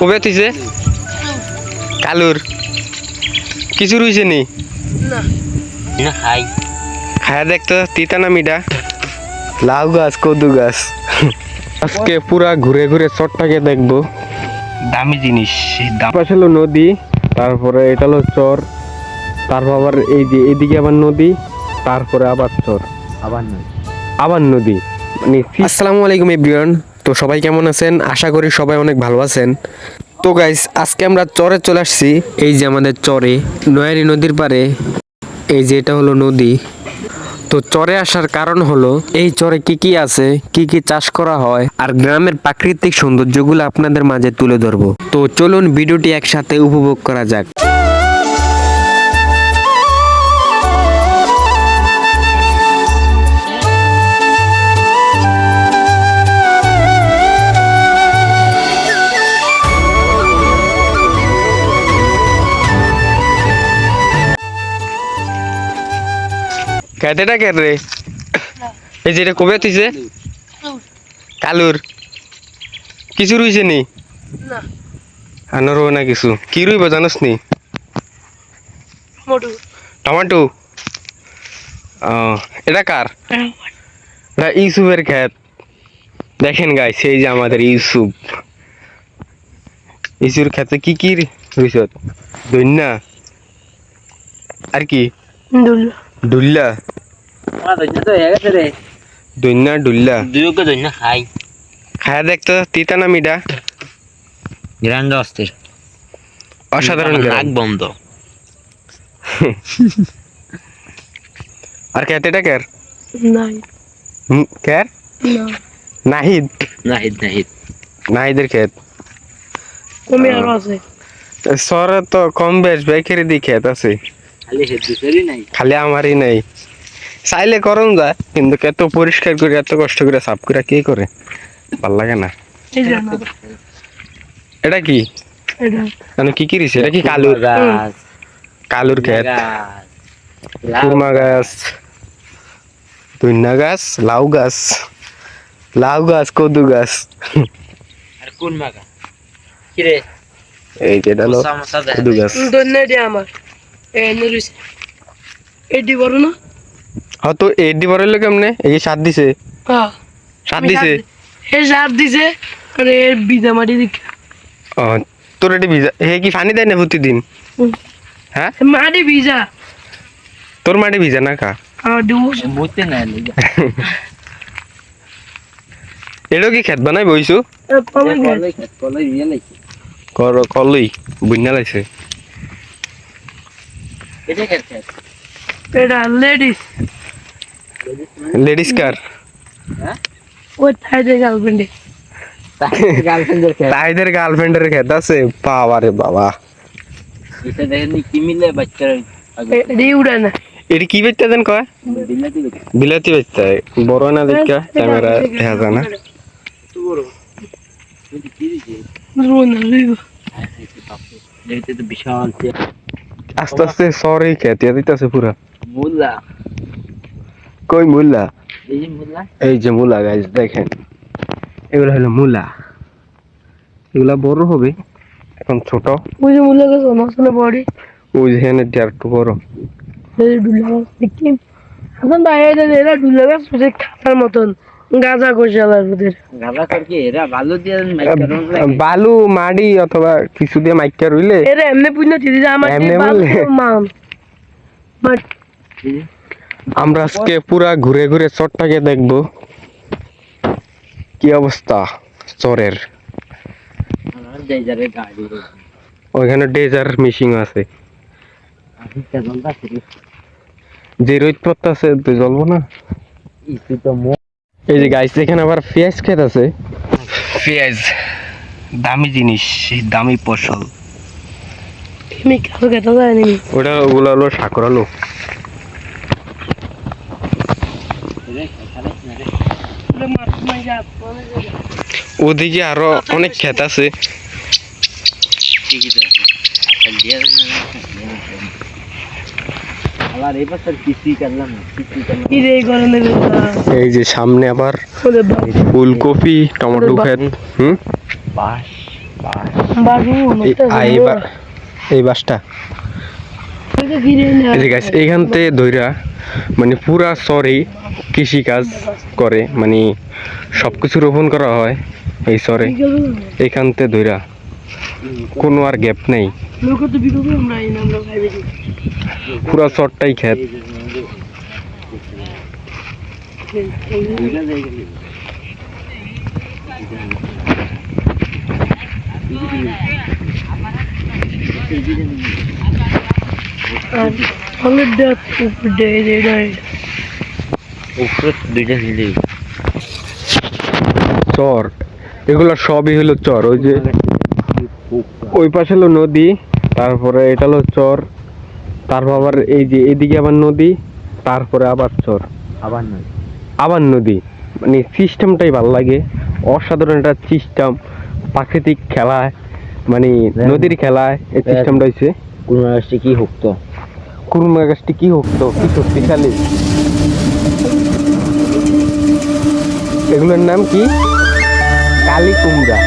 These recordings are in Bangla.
কবে থইছে কালুর। কিছু রইছে নি? না। না হাই। খায়া দেখতো তিতা না মিঠা লাউ গাছ কদু গাছ। আজকে পুরা ঘুরে ঘুরে চরটাকে দেখব। দামি জিনিস দাম। পাশে হলো নদী তারপরে এটা হলো চর তারপর আবার এই যে এদিকে আবার নদী তারপরে আবার চর। আবার নয় আবার নদী। মানে আসসালামু আলাইকুম এভরিওয়ান। তো সবাই কেমন আছেন? আশা করি সবাই অনেক ভালো আছেন। তো গাইস আজকে আমরা চরে চলে আসছি। এই যে আমাদের চরে, নয়ারি নদীর পারে এই যে এটা হলো নদী। তো চরে আসার কারণ হলো, এই চরে কি কি আছে, কি কি চাষ করা হয়, আর গ্রামের প্রাকৃতিক সৌন্দর্যগুলো আপনাদের মাঝে তুলে ধরবো। তো চলুন ভিডিওটি একসাথে উপভোগ করা যাক। খেতেটা কে রে? এই যেটা কবে তুইছে কালুর। কিছু রইছে নি? না। আনার না কিছু। কি রইব জানোস নি মোটু। টমেটো? ও এটা কার? এটা ইউসুফের ক্ষেত দেখেন গাই সেই যে আমাদের ইউসুফ। ইউসুফের ক্ষেতে কি কি রইছ? দৈন্যা আর কি? দুল ডুল্লা দৈন্যা ডুল্লা দুয়োকে দইনা খাই। খায়া দেখতো তিতা না মিঠা? গ্রান্ড অস্থির। অসাধারণ নাক বন্ধ। আর খেতেটা কের নাই। কের নাহিদ। নাহিদ নাহিদ। নাহিদের ক্ষেত কমে আরও আছে। তো কম বেশ বেকারি দি ক্ষেত আছে। খালি নাই। খালি আমারই নেই। চাইলে করন যায় কিন্তু এত পরিষ্কার করে এত কষ্ট করে সাফ করে কে করে? ভালো লাগে না। যে এটা কি? এটা। মানে কি এটা কি কালুর? গাছ। কালুর ক্ষেত। গাছ। কুরমা গাছ। লাউ গাছ। লাউ গাছ কদু গাছ। আর কোন মাগা কি রে? এই দেখা কদু গাছ। দন্নে আমার। এ নুরিছে এডি বড় না? হ্যাঁ তো এডি বড় হইল কেমনে? এই সাত দিছে। হ্যাঁ সাত দিছে? এ সার দিছে আরে বিদা মাটি দিক ও তোর এটি ভিজা হে কি পানি দেয় না প্রতিদিন? হ্যাঁ? মাটি ভিজা। তোর মাটি ভিজা না কা? বুঝতে না এটাও কি খেত বানাই বইছো? কলাই কলই বুঝনা লাগছে এটা লেডিস লেডিস কার ওই থাইতে গার্লফ্রেন্ডে গার্লফ্রেন্ডের খেত তাইদের গার্লফ্রেন্ডের খেত আছে বাবা রে বাবা এটা দেখেন কি মিলে বাচ্চারা এডি উড়ে না এটি কি বেচতে দেন কয় বিলাতি বিলাতি বেচতে হয় বড় না দেখা ক্যামেরা দেখা যায় না তো বড় কি দিছে রুন লইব দেখতে তো বিশাল আস্তে আস্তে সরি খেত ইয়া দিতেছে পুরা মুল্লা কই মুলা? এই যে মুল্লা এই যে মুলা গাইজ দেখেন। এগুলো হলো মুলা। এগুলা বড় হবে এখন ছোট। ওই যে মুলা গাছ মশলা বডি। ওই যেখানে একটু বড়। এই ডুলা গাছ দেখি। এখন বাইরে এরা ডুলা গাছ খাতার মতন। গাঁজা গোশালার ওদের। বালু মাড়ি অথবা কিছু দিয়ে মাইকা রইলে এরা এমনি পুণ্য দিদি আমার এমনি বললে? মান বাট আমরা আজকে পুরা ঘুরে ঘুরে চরটাকে দেখব। কি অবস্থা চরের? ওইখানে ডেজার মিশিং আছে। যে রোদ আছে তো জ্বলবো না। এই যে গাছ এখানে আবার পেঁয়াজ খেত আছে পেঁয়াজ দামি জিনিস দামি ফসল। ওটা ওগুলো হলো সাকর আলু। রে খারাপ না রে ওদিকে আরও অনেক ক্ষেত আছে। এই যে সামনে আবার ফুলকপি টমেটো ক্ষেত হুম? এই বাসটা। থেকে ধইরা মানে পুরা চরে কৃষি কাজ করে মানে সব কিছু রোপণ করা হয় এই সরে এইখান থেকে ধইরা, কোনো আর গ্যাপ নেই। পুরা চরটাই খেত জায়গা নেই। আর অলরেডি ডেট উপর ডে ডে ডে উপরে দুইটা চর। এগুলো সবই হলো চর ওই যে ওই পাশে হলো নদী তারপরে এটা হলো চর তারপর আবার এই যে এদিকে আবার নদী তারপরে আবার চর। আবার নদী। আবার নদী। মানে সিস্টেমটাই ভালো লাগে। অসাধারণ একটা সিস্টেম প্রাকৃতিক খেলায় মানে নদীর খেলায় এই সিস্টেমটা হয়েছে কোন রাষ্ট্রে কি হোক তো। কুরমা গাছটি কি হোক তো কি শক্তিশালী? এগুলোর নাম কি? কালী কুমড়া।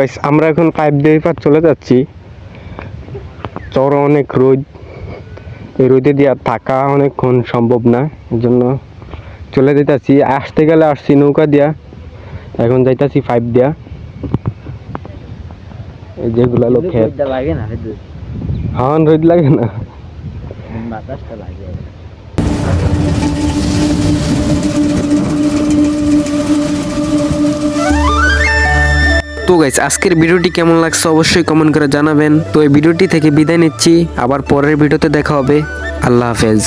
গাইস আমরা এখন পাইপ দিয়ে পার চলে যাচ্ছি। চর অনেক রোদ। এই রোদে দিয়ে থাকা অনেকক্ষণ সম্ভব না এর জন্য চলে যেতেছি আসতে গেলে আসছি নৌকা দিয়া। এখন যাইতাছি পাইপ দিয়া। এই যেগুলা লোক খেত। লাগে না রোদ। রোদ লাগে না। বাতাসটা লাগে। তো গাইস আজকের ভিডিওটি কেমন লাগছে অবশ্যই কমেন্ট করে জানাবেন। তো এই ভিডিওটি থেকে বিদায় নিচ্ছি, আবার পরের ভিডিওতে দেখা হবে। আল্লাহ হাফেজ।